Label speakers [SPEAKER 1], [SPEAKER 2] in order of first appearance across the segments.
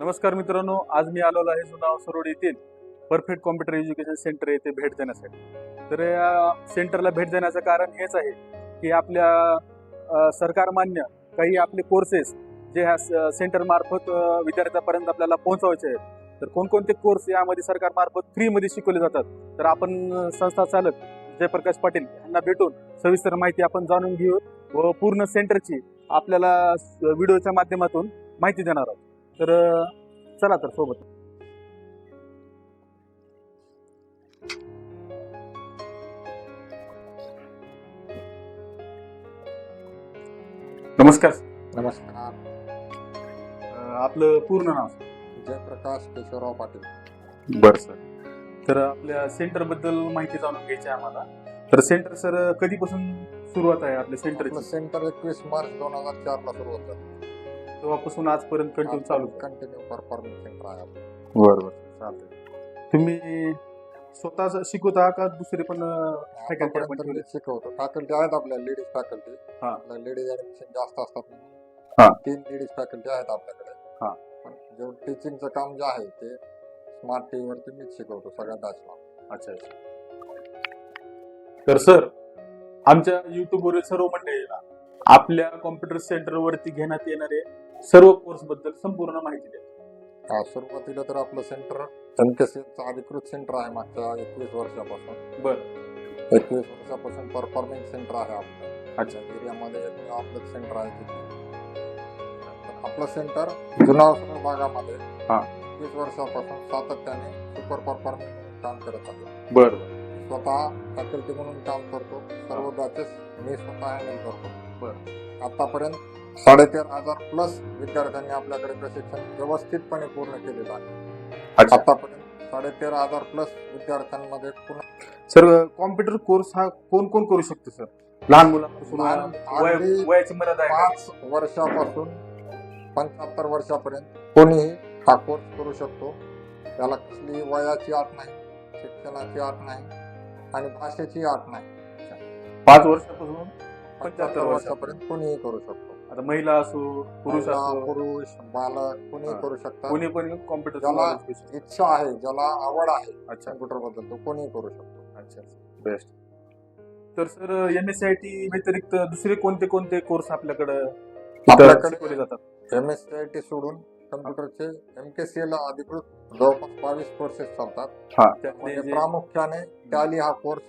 [SPEAKER 1] नमस्कार मित्रांनो आज मी आलेलो आहे जुना सरोड येथील परफेक्ट कॉम्प्युटर एज्युकेशन सेंटर येथे भेट देण्यासाठी. तर या सेंटरला भेट देण्याचं कारण हेच आहे की आपल्या सरकार सरकारमान्य काही आपले कोर्सेस जे ह्या स- विद्यार्थ्यापर्यंत आपल्याला पोहोचवायचे आहेत. तर कोणकोणते कोर्स यामध्ये सरकारमार्फत फ्रीमध्ये शिकवले जातात? तर आपण संस्था चालक जयप्रकाश पाटील यांना भेटून सविस्तर माहिती आपण जाणून घेऊ व पूर्ण सेंटरची आपल्याला व्हिडिओच्या माध्यमातून माहिती देणार आहोत. तर चला तर सोबत. नमस्कार.
[SPEAKER 2] नमस्कार.
[SPEAKER 1] आपलं पूर्ण नाव
[SPEAKER 2] जयप्रकाश केशवराव पाटील.
[SPEAKER 1] बरं सर. तर आपल्या सेंटरबद्दल माहिती जाणून घ्यायची आहे आम्हाला. तर सेंटर सर कधीपासून सुरुवात आहे आपल्या
[SPEAKER 2] आपलं
[SPEAKER 1] सेंटरची
[SPEAKER 2] सेंटर एकवीस मार्च दोन हजार चार ला सुरू होतं
[SPEAKER 1] तेव्हापासून आजपर्यंत कंटिन्यू चालू
[SPEAKER 2] कंटिन्यू परफॉर्मन्स सेंटर आहे आपलं.
[SPEAKER 1] बरं बरं. चालतंय. तुम्ही स्वतः शिकवता का दुसरे पण faculty आपण
[SPEAKER 2] आतापर्यंत मी
[SPEAKER 1] ठेवले?
[SPEAKER 2] शिकवतो. फॅकल्टी आहेत आपल्या लेडीज फॅकल्टी
[SPEAKER 1] हा.
[SPEAKER 2] आपल्या लेडीज ऍडमिशन जास्त असतात
[SPEAKER 1] हा.
[SPEAKER 2] तीन लेडीज फॅकल्टी आहेत आपल्याकडे.
[SPEAKER 1] हा.
[SPEAKER 2] पण टीचिंगचं काम जे आहे ते स्मार्ट टीव्ही वरती मीच शिकवतो सगळ्या बॅचला
[SPEAKER 1] अच्छा अच्छा. तर सर आमच्या युट्यूबवरील सर्व मंडळीला आपल्या कॉम्प्युटर सेंटर वरती घेण्यात येणारे सर्व कोर्सबद्दल संपूर्ण माहिती द्या.
[SPEAKER 2] हा, सुरुवातीला तर आपलं सेंटर एमकेसीचं अधिकृत सेंटर आहे मागच्या एकवीस वर्षापासून.
[SPEAKER 1] बर.
[SPEAKER 2] एकवीस वर्षापासून परफॉर्मिंग सेंटर आहे आपलं.
[SPEAKER 1] अच्छा.
[SPEAKER 2] एरियामध्ये आपलं सेंटर आहे तिथे. आपलं सेंटर जुना भागामध्ये
[SPEAKER 1] हा.
[SPEAKER 2] वीस वर्षापासून सातत्याने सुपर परफॉर्मिंग काम करत आहे.
[SPEAKER 1] बर.
[SPEAKER 2] स्वतः फॅकल्टी म्हणून काम करतो. सर्व बॅचेस मी स्वतः हँडल करतो.
[SPEAKER 1] बर.
[SPEAKER 2] आतापर्यंत साडेतेरा हजार प्लस विद्यार्थ्यांनी आपल्याकडे प्रशिक्षण व्यवस्थितपणे पूर्ण केलेलं आहे. आतापर्यंत साडेतेरा हजार प्लस विद्यार्थ्यांमध्ये पुन्हा
[SPEAKER 1] सर कॉम्प्युटर कोर्स हा कोण कोण करू शकतो सर? लहान मुलांपासून?
[SPEAKER 2] पाच वर्षापासून पंच्याहत्तर वर्षापर्यंत कोणीही हा कोर्स करू शकतो. त्याला कसली वयाची अट नाही शिक्षणाची अट नाही आणि भाषेची अट नाही.
[SPEAKER 1] पाच वर्षापासून
[SPEAKER 2] पंच्याहत्तर वर्षापर्यंत. कोणीही करू शकतो.
[SPEAKER 1] आता महिला असो पुरुष
[SPEAKER 2] पुरुष बालक कोणीही
[SPEAKER 1] हा.
[SPEAKER 2] करू शकतात.
[SPEAKER 1] कोणी पण कॉम्प्युटर
[SPEAKER 2] ज्याला- इच्छा आहे ज्याला आवड आहे
[SPEAKER 1] अच्छा.
[SPEAKER 2] कम्प्युटरबद्दल तो कोणीही करू शकतो.
[SPEAKER 1] अच्छा बेस्ट तर sir M S C I T व्यतिरिक्त दुसरे कोणते कोणते कोर्स आपल्याकडे?
[SPEAKER 2] आपल्याकडे
[SPEAKER 1] शिकवले जातात?
[SPEAKER 2] M S C I T सोडून कम्प्युटरचे एम के सी ला अधिकृत जवळपास बावीस कोर्सेस चालतात
[SPEAKER 1] हा
[SPEAKER 2] म्हणजे
[SPEAKER 1] जे-
[SPEAKER 2] प्रामुख्याने टॅली हा कोर्स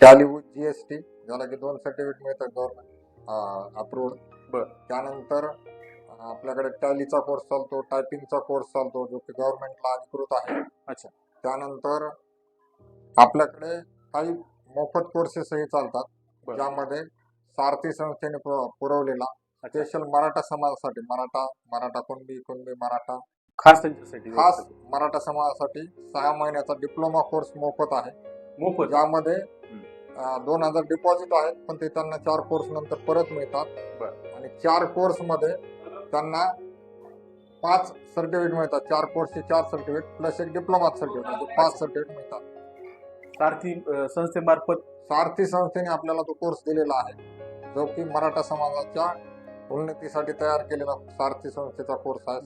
[SPEAKER 2] टॅली विथ जीएसटी ज्याला की दोन सर्टिफिकेट मिळतात गव्हर्नमेंट अप्रूव्ड
[SPEAKER 1] बर.
[SPEAKER 2] त्यानंतर अं, आपल्याकडे टॅलीचा कोर्स चालतो टायपिंगचा कोर्स चालतो जो की गव्हर्नमेंटला अधिकृत आहे
[SPEAKER 1] अच्छा.
[SPEAKER 2] त्यानंतर आपल्याकडे काही मोफत कोर्सेसही चालतात
[SPEAKER 1] बर.
[SPEAKER 2] ज्यामध्ये सारथी संस्थेने पुर- पुरवलेला स्पेशल मराठा समाजासाठी मराठा मराठा कुणबी कुणबी मराठा.
[SPEAKER 1] खास त्यांच्यासाठी
[SPEAKER 2] खास मराठा समाजासाठी सहा महिन्याचा डिप्लोमा कोर्स मोफत आहे.
[SPEAKER 1] मोफत?
[SPEAKER 2] ज्यामध्ये दोन हजार डिपॉझिट आहेत पण ते त्यांना चार कोर्स नंतर परत मिळतात. आणि चार कोर्समध्ये त्यांना पाच सर्टिफिकेट मिळतात. चार कोर्सचे चार सर्टिफिकेट प्लस एक डिप्लोमा सर्टिफिकेट म्हणजे पाच सर्टिफिकेट मिळतात.
[SPEAKER 1] सारथी संस्थेमार्फत?
[SPEAKER 2] सारथी संस्थेने आपल्याला तो कोर्स दिलेला आहे. जो की मराठा समाजाच्या उन्नतीसाठी तयार केलेला सारथी संस्थेचा कोर्स आहे.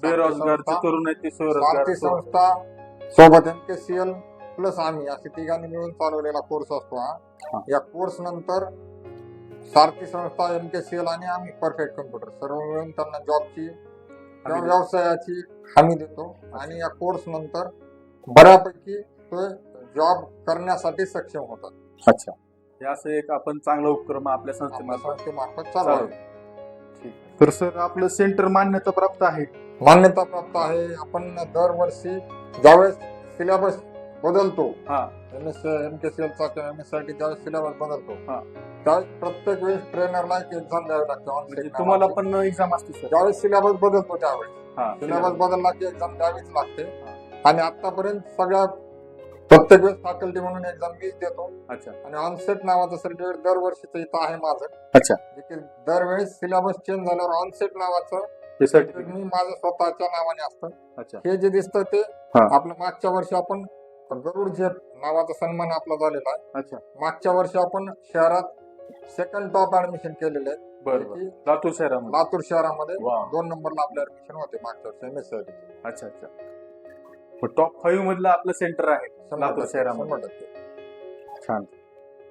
[SPEAKER 2] सारथी संस्था- सारथी सोबत M K C L plus आम्ही असे तिघांनी मिळून चालवलेला कोर्स असतो
[SPEAKER 1] हा.
[SPEAKER 2] या कोर्स नंतर सारथी संस्था एम के सी एल आणि आम्ही परफेक्ट कम्प्युटर सर्व मिळून त्यांना जॉबची किंवा व्यवसायाची हमी देतो. आणि या कोर्स नंतर बऱ्यापैकी ते जॉब करण्यासाठी सक्षम होतात.
[SPEAKER 1] अच्छा. हे असं एक आपण चांगला उपक्रम आपल्या संस्थेमार्फत
[SPEAKER 2] संस्थेमार्फत चालू आहे
[SPEAKER 1] तर सर आपलं सेंटर मान्यता प्राप्त आहे
[SPEAKER 2] मान्यता प्राप्त आहे आपण दरवर्षी ज्यावेळेस सिलेबस बदलतो
[SPEAKER 1] हा.
[SPEAKER 2] M S M K C एलचा किंवा एम एससाठी ज्यावेळेस सिलेबस बदलतो
[SPEAKER 1] हा.
[SPEAKER 2] त्यावेळेस प्रत्येक वेळेस ट्रेनरला एक एक्झाम द्यावी लागते
[SPEAKER 1] म्हणजे तुम्हाला. पण एक्झाम असते
[SPEAKER 2] ज्यावेळेस सिलेबस बदलतो त्यावेळेस सिलेबस बदलला की एक्झाम द्यावीच लागते. आणि आतापर्यंत सगळ्या प्रत्येक वेळेस फॅकल्टी म्हणून एक्झाम मीच देतो.
[SPEAKER 1] अच्छा.
[SPEAKER 2] आणि ऑनसेट नावाचं सर्टिफिकेट दरवर्षीचं इथं आहे माझं.
[SPEAKER 1] अच्छा.
[SPEAKER 2] की दरवेळेस सिलेबस चेंज झाल्यावर ऑनसेट नावाचं
[SPEAKER 1] हे सर्टिफिकेट
[SPEAKER 2] मी माझं स्वतःच्या नावाने असतं.
[SPEAKER 1] अच्छा.
[SPEAKER 2] हे जे दिसतं ते
[SPEAKER 1] हा.
[SPEAKER 2] आपलं मागच्या वर्षी आपण गरुड झेप नावाचा सन्मान आपला झालेला आहे.
[SPEAKER 1] अच्छा.
[SPEAKER 2] मागच्या वर्षी आपण शहरात सेकंड टॉप ऍडमिशन केलेले आहे.
[SPEAKER 1] बरं लातूर शहरामध्ये.
[SPEAKER 2] लातूर शहरामध्ये
[SPEAKER 1] वा
[SPEAKER 2] दोन नंबरला आपले ऍडमिशन होते मागच्या वर्षी एम एस
[SPEAKER 1] अच्छा अच्छा. टॉप फाईव्ह मधलं आपलं सेंटर आहे लातूर शहरामध्ये. छान.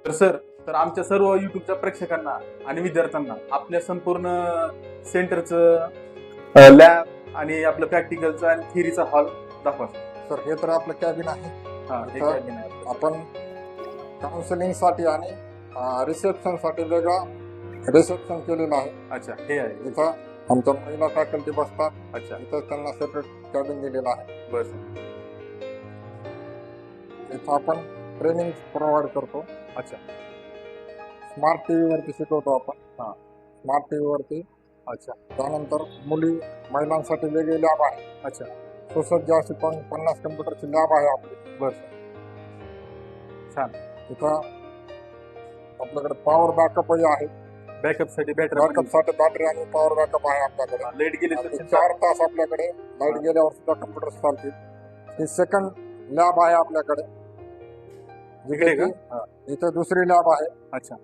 [SPEAKER 1] तर सर तर आमच्या सर्व युट्यूबच्या प्रेक्षकांना आणि विद्यार्थ्यांना आपल्या संपूर्ण सेंटरचं लॅब आणि आपलं प्रॅक्टिकलचं आणि थिअरीचा हॉल दाखवा.
[SPEAKER 2] सर हे तर आपलं कॅबिन आहे.
[SPEAKER 1] हा हे
[SPEAKER 2] हा. आपण काउन्सिलिंगसाठी आणि रिसेप्शनसाठी वेगळा रिसेप्शन केलेलं आहे.
[SPEAKER 1] अच्छा हे आहे.
[SPEAKER 2] इथं आमच्या महिला फॅकल्टी बसतात.
[SPEAKER 1] अच्छा.
[SPEAKER 2] इथं त्यांना सेपरेट कॅबिन दिलेलं आहे.
[SPEAKER 1] बस
[SPEAKER 2] इथं आपण ट्रेनिंग प्रोव्हाइड करतो.
[SPEAKER 1] अच्छा.
[SPEAKER 2] स्मार्ट टी व्हीवरती शिकवतो आपण.
[SPEAKER 1] हां.
[SPEAKER 2] स्मार्ट टी व्हीवरती
[SPEAKER 1] अच्छा.
[SPEAKER 2] त्यानंतर मुली महिलांसाठी वेगळी लॅब आहे.
[SPEAKER 1] अच्छा.
[SPEAKER 2] सुसज्ज अशी पण पन्नास कम्प्युटरची लॅब आहे आपली.
[SPEAKER 1] बस छान.
[SPEAKER 2] इथं आपल्याकडे पॉवर बॅकअपही आहे.
[SPEAKER 1] बॅकअपसाठी बॅटरी
[SPEAKER 2] बॅकअपसाठी बॅटरी आणि पॉवर बॅकअप आहे आपल्याकडे.
[SPEAKER 1] लाइट गेली
[SPEAKER 2] आणि
[SPEAKER 1] तर
[SPEAKER 2] चार तास आपल्याकडे लाइट गेल्यावर सुद्धा कम्प्युटर चालतील. ही सेकंड लॅब आहे आपल्याकडे. जिथे
[SPEAKER 1] इकडे का?
[SPEAKER 2] की-
[SPEAKER 1] हा.
[SPEAKER 2] इथे दुसरी लॅब आहे.
[SPEAKER 1] अच्छा.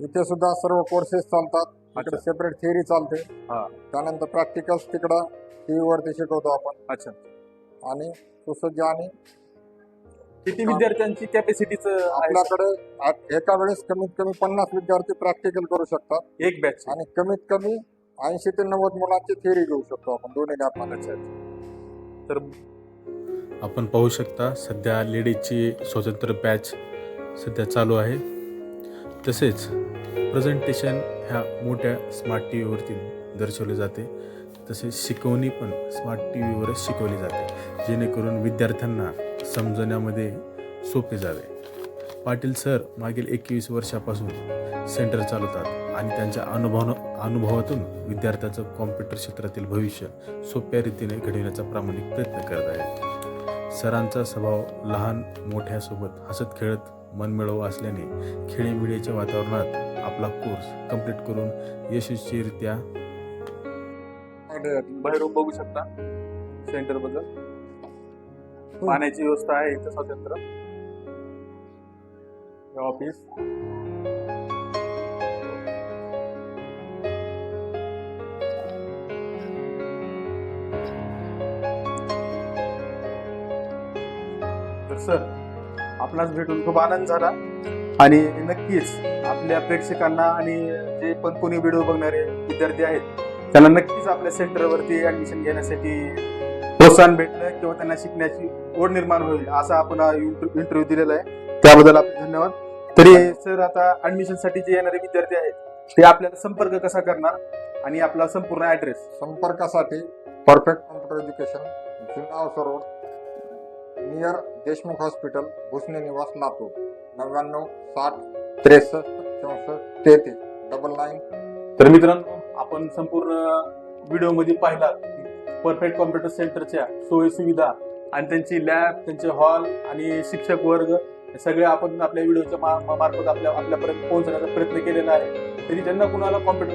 [SPEAKER 2] इथे सुद्धा सर्व कोर्सेस चालतात. इकडे
[SPEAKER 1] अच्छा.
[SPEAKER 2] सेपरेट थिअरी चालते.
[SPEAKER 1] हा.
[SPEAKER 2] त्यानंतर प्रॅक्टिकल्स तिकडं टीव्ही वरती शिकवतो आपण.
[SPEAKER 1] अच्छा.
[SPEAKER 2] आणि सुसज्ज आणि
[SPEAKER 1] किती विद्यार्थ्यांची कॅपॅसिटीच आहे?
[SPEAKER 2] आपल्याकडे आ- एका वेळेस कमीत कमी पन्नास विद्यार्थी प्रॅक्टिकल करू शकतात.
[SPEAKER 1] एक बॅच
[SPEAKER 2] आणि कमीत कमी ऐंशी ते नव्वद मुलांची थिअरी घेऊ शकतो आपण दोन्ही लॅबमध्ये
[SPEAKER 1] अच्छा तर
[SPEAKER 3] आपण पाहू शकता सध्या लेडीजची स्वतंत्र बॅच सध्या चालू आहे. तसेच प्रेझेंटेशन ह्या मोठ्या स्मार्ट टी व्हीवरती दर्शवले जाते. तसेच शिकवणी पण स्मार्ट टी व्हीवरच शिकवली जाते. जेणेकरून विद्यार्थ्यांना समजण्यामध्ये सोपे जावे. पाटील सर मागील एकवीस वर्षापासून सेंटर चालवतात आणि त्यांच्या अनुभव अनुभवातून विद्यार्थ्याचं कॉम्प्युटर क्षेत्रातील भविष्य सोप्या रीतीने घडविण्याचा प्रामाणिक प्रयत्न करत आहेत. सरांचा स्वभाव लहान मोठ्यासोबत हसत खेळत मनमिळव असल्याने खेळीमिळीच्या वातावरणात आपला कोर्स कंप्लीट करून यशस्वीरित्या
[SPEAKER 1] बाहेरून बघू शकता सेंटरबद्दल. हो. पाण्याची व्यवस्था आहे इथं स्वतंत्र. ऑफिस तर सर आपणास भेटून खूप आनंद झाला. आणि नक्कीच आपल्या प्रेक्षकांना आणि जे पण कोणी व्हिडिओ बघणारे विद्यार्थी आहेत त्यांना नक्कीच आपल्या सेंटरवरती ऍडमिशन घेण्यासाठी प्रोत्साहन भेटलं किंवा त्यांना शिकण्याची ओढ निर्माण होईल असा आपण इंटरव्ह्यू दिलेला आहे. त्याबद्दल आपले धन्यवाद. तरी सर आता ऍडमिशनसाठी जे येणारे विद्यार्थी आहेत ते आपल्याला संपर्क कसा करणार आणि आपला संपूर्ण ऍड्रेस
[SPEAKER 2] संपर्कासाठी परफेक्ट कॉम्प्युटर एज्युकेशन जुना road near Deshmukh hospital Bhusane Niwas Latur. नव्याण्णव साठ त्रेसष्ट चौसष्ट तेहतीस. डबल नाईन
[SPEAKER 1] तर मित्रांनो आपण संपूर्ण व्हिडिओमध्ये पाहिला परफेक्ट कॉम्प्युटर सेंटरच्या सोयी सुविधा आणि त्यांची लॅब त्यांचे हॉल आणि शिक्षक वर्ग सगळे आपण आपल्या व्हिडिओच्या मार्फत आपल्या आपल्यापर्यंत पोहोचण्याचा प्रयत्न केलेला आहे. तरी ज्यांना कुणाला कॉम्प्युटर